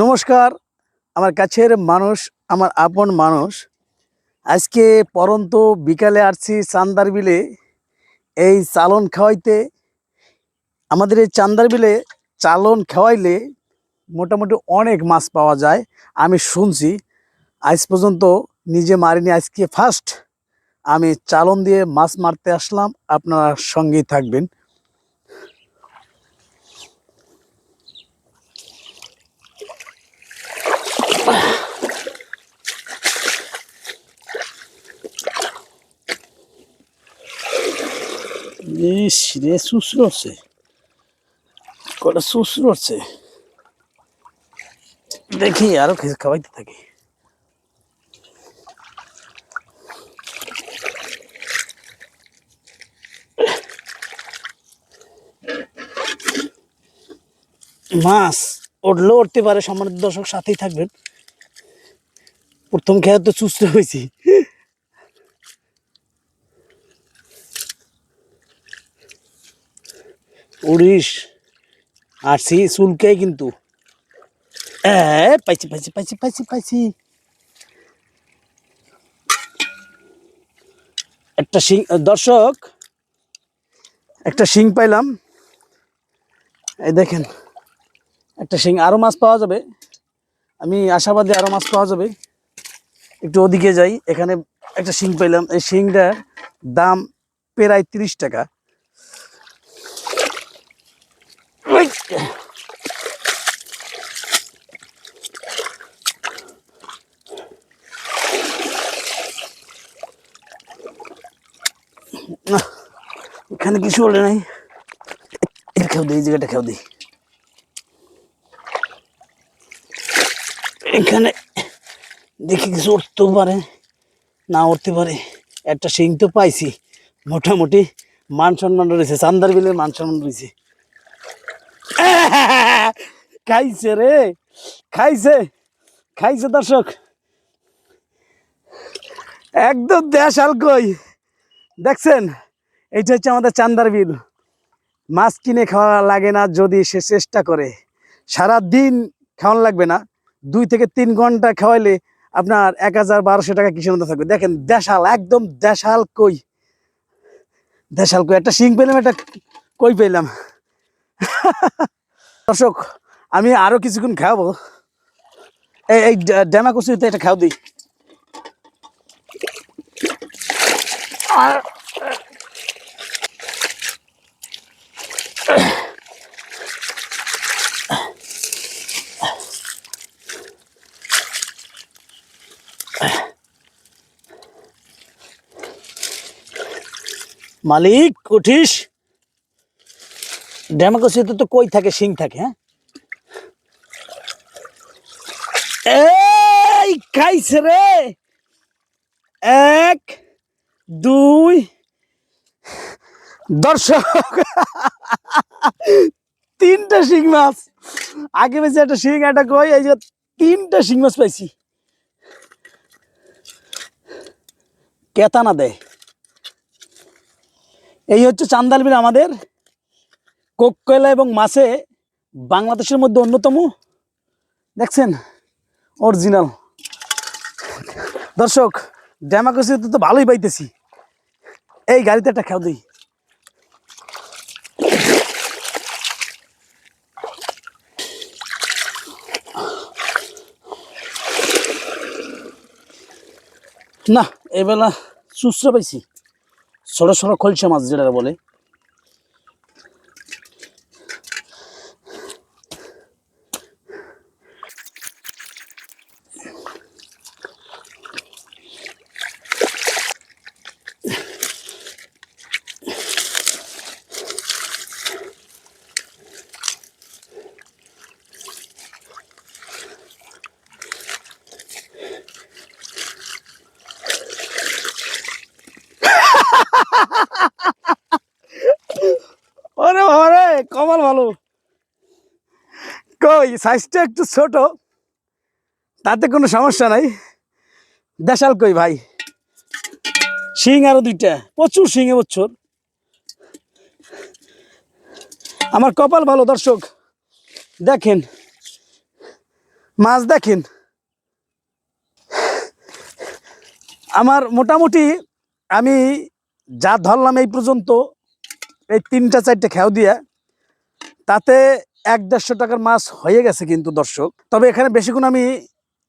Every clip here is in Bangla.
নমস্কার, আমার কাছের মানুষ, আমার আপন মানুষ। আজকে পরন্ত বিকালে আসছি চান্দার বিলে এই চালন খাওয়াইতে। আমাদের এই চান্দার বিলে চালন খাওয়াইলে মোটামুটি অনেক মাছ পাওয়া যায়, আমি শুনছি। আজ পর্যন্ত নিজে মারিনি, আজকে ফার্স্ট আমি চালন দিয়ে মাছ মারতে আসলাম, আপনারা সঙ্গেই থাকবেন। ইস রে শুশ্রুড়ছে কটা শুশ্রুড়ছে দেখি আরও খে- খাওয়াইতে থাকি। মাছ উঠলেও উঠতে পারে, সম্মানিত দর্শক সাথেই থাকবেন। প্রথম খেয়ে তো সুস্থ হয়েছি। উড়িস আসছি চুলকে কিন্তু। পাইছি পাইছি পাইছি পাইছি পাইছি। একটা শিং দর্শক, একটা শিং পাইলাম। এই দেখেন, একটা শিং আরও মাছ পাওয়া যাবে। আমি আশাবাদী আরও মাছ পাওয়া যাবে। একটু ওদিকে যাই, এখানে একটা শিং পাইলাম। এই শিংটার দাম প্রায় তিরিশ টাকা। এখানে কিছু হলে নাই। এটা খেও দিই জায়গাটা খেও দিই। এখানে দেখি কিছু উঠতেও পারে, না উঠতে পারে। একটা শিং তো পাইছি, মোটামুটি মান সম্মান রয়েছে, চান্দার বিলের মান সম্মান রয়েছে। খাইছে রে, খাইছে খাইছে দর্শক। একদম দেশাল কই। দেখছেন, এইটা হচ্ছে আমাদের চান্দার বিল। মাছ কিনে খাওয়া লাগে না যদি সে চেষ্টা করে। সারা দিন খাওয়ানো লাগবে না, দুই থেকে তিন ঘণ্টা খাওয়াইলে আপনার এক হাজার বারোশো টাকা কিসের মধ্যে থাকবে? দেখেন, দেশাল, একদম দেশাল কই? দেশাল কই? একটা শিং পেলাম, একটা কই পেলাম? দর্শক, আমি আরও কিছুক্ষণ খাব এই এই ড্যামা কচুরিতে এটা খাও দিই। মালিক উঠিস ড্যামাকসিতে তো কই থাকে শিং থাকে হ্যাঁ? এই খাইছে রে। এক, দুই। দর্শক, তিনটা শিং মাছ। আগে বেশি একটা শিং, একটা কই, এই যে তিনটা শিং মাছ পাইছি। কেতা না দেয় এই হচ্ছে চান্দাল বিল আমাদের। কোক কয়লা এবং মাছে বাংলাদেশের মধ্যে অন্যতম। দেখছেন? অরিজিনাল দর্শক ড্যামাকসিতে তো ভালোই পাইতেছি। এই গাড়িতে একটা খেয়াল দিই। না, এবেলা চুচরা পাইছি। ছোট ছোট খলসা মাছ যেটা বলে ওরে বাবা রে কমাল ভালো কই সাইজটা একটু ছোট, তাতে কোনো সমস্যা নাই। দেশাল কই ভাই? শিং আরও দুইটা, প্রচুর শিং এবছর আমার কপাল ভালো, দর্শক। দেখেন, মাছ দেখেন। আমার মোটামুটি আমি যা ধরলাম এই পর্যন্ত, এই তিনটা, চারটে খেয়াও দিয়া, তাতে এক দেড়শো টাকার মাছ হয়ে গেছে কিন্তু দর্শক। তবে এখানে বেশিক্ষণ আমি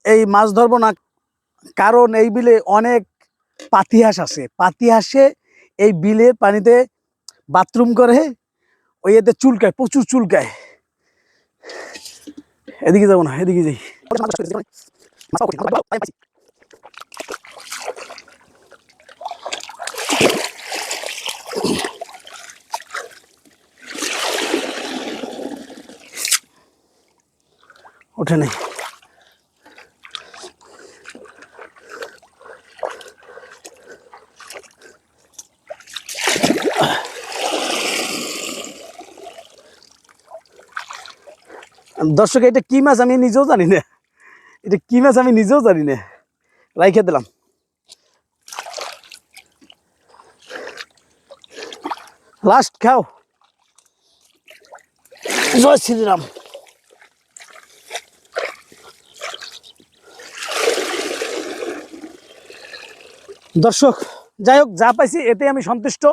এই মাছ ধরবো না। কারণ এই বিলে অনেক পাতিহাঁস আছে। পাতিহাঁসে এই বিলের পানিতে বাথরুম করে, ওই এতে চুলকায়, প্রচুর চুলকায়। এদিকে যাব না, এদিকে যাই। ওঠে নেই। দর্শক, এটা কি মাছ আমি নিজেও জানি না। এটা কি মাছ আমি নিজেও জানি না। রাইখে দিলাম। লাস্ট খাও। জয় শ্রীরাম। দর্শক, যাই হোক, যা পাইছি এতে আমি সন্তুষ্ট।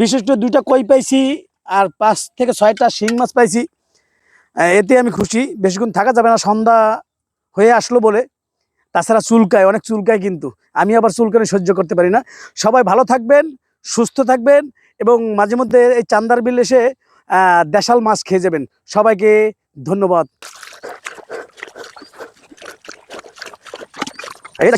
বিশেষ করে দুইটা কই পাইছি আর পাঁচ থেকে ছয়টা শিং মাছ পাইছি এতে আমি খুশি। বেশিক্ষণ থাকা যাবে না, সন্ধ্যা হয়ে আসলো বলে। তাছাড়া চুলকায়, অনেক চুলকায় কিন্তু। আমি আবার চুলকানি সহ্য করতে পারি না। সবাই ভালো থাকবেন, সুস্থ থাকবেন এবং মাঝে মধ্যে এই চান্দার বিল এসে দেশাল মাছ খেয়ে যাবেন। সবাইকে ধন্যবাদ। এই